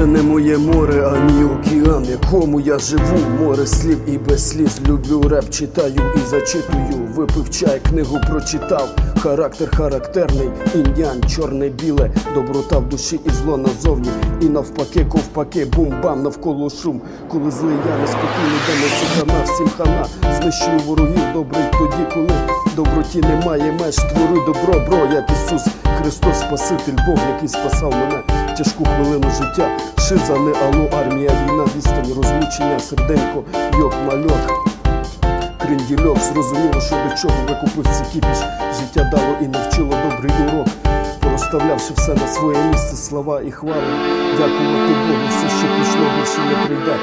Це не моє море, а мій океан, якому я живу. Море слів і без сліз. Люблю реп, читаю і зачитую. Випив чай, книгу прочитав. Характер характерний, ін'ян, чорне, біле, доброта в душі і зло назовні. І навпаки, ковпаки, бум-бам, навколо шум. Коли злий я неспокійний, де не хана, всім хана. Знищую ворогів, добрий тоді, коли доброті немає меж. Твори добро, бро, як Ісус Спаситель, Бог, який спасав мене в тяжку хвилину життя. Шиза, не алло, армія, війна, відстань, розлучення, серденько, йок, мальок. Крендільок, зрозуміло, що до чого викупив ці кіпіш. Життя дало і навчило добрий урок. Розставлявши все на своє місце, слова і хвали. Дякувати Богу, все, що пішло, більше не прийде.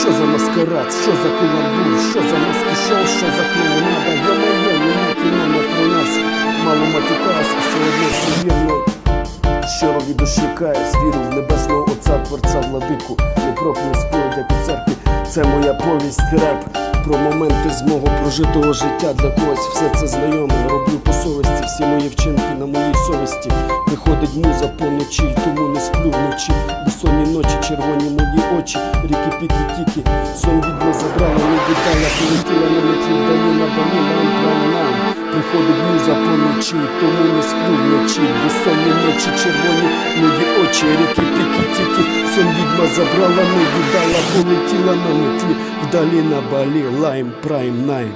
Що за маскарад, що за каламбур, що за маски шоу, що за клоунада, від душі каюсь, вірю в небесного Отця, Творця, владику. Не проклю сповідь, як у церкві. Це моя повість, реп про моменти з мого прожитого життя. Для когось все це знайоме. Роблю по совісті, всі мої вчинки на моїй совісті. Приходить муза поночі, тому не сплю вночі. Безсонні ночі, червоні мої очі, ріки піки тіки. Сон відьма забрала, не полетіла на метлі вдалі на прям нам. Приходить й тому не сплю вночі. Безсонні ночі, червоні мої очі, ріки піки тіки. Сон відьма забрала, не віддала, полетіла на метлі вдалі на балі, лайм прайм найм.